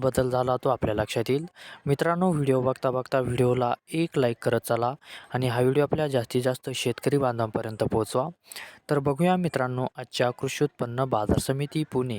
बदल झाला तो आपल्या लक्षात येईल. मित्रांनो व्हिडिओ बघता बघता व्हिडिओला एक लाईक करत चला आणि हा व्हिडिओ आपल्या जास्तीत जास्त शेतकरी बांधवांपर्यंत पोहोचवा. तर बघूया मित्रांनो आजच्या कृषी उत्पन्न बाजार समिती पुणे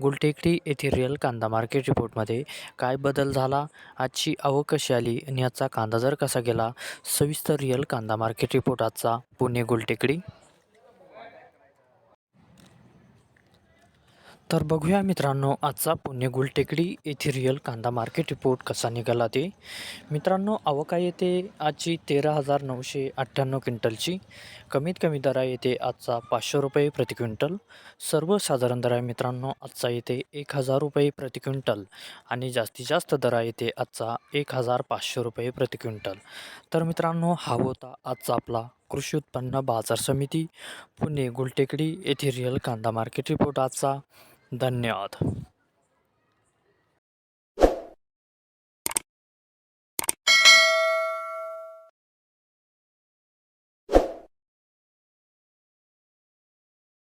गुलटेकडी येथे रिअल कांदा मार्केट रिपोर्टमध्ये काय बदल झाला आजची आवक कशी आली आणि आजचा कांदा जर कसा गेला? सविस्तर रिअल कांदा मार्केट रिपोर्ट आजचा पुणे गुलटेकडी. तर बघूया मित्रांनो आजचा पुणे गुलटेकडी इथिरियल कांदा मार्केट रिपोर्ट कसा निघाला ते. मित्रांनो आवका येते आजची तेरा हजार नऊशे अठ्ठ्याण्णव क्विंटलची. कमीत कमी दरा येते आजचा पाचशे रुपये प्रति क्विंटल. सर्वसाधारण दरा मित्रांनो आजचा येते एक हजार रुपये प्रति क्विंटल. आणि जास्तीत जास्त दरा येते आजचा एक हजार पाचशे रुपये प्रति क्विंटल. तर मित्रांनो हा होता आजचा आपला कृषी उत्पन्न बाजार समिती पुणे गुलटेकडी येथे रिअल कांदा मार्केट रिपोर्ट आजचा. धन्यवाद.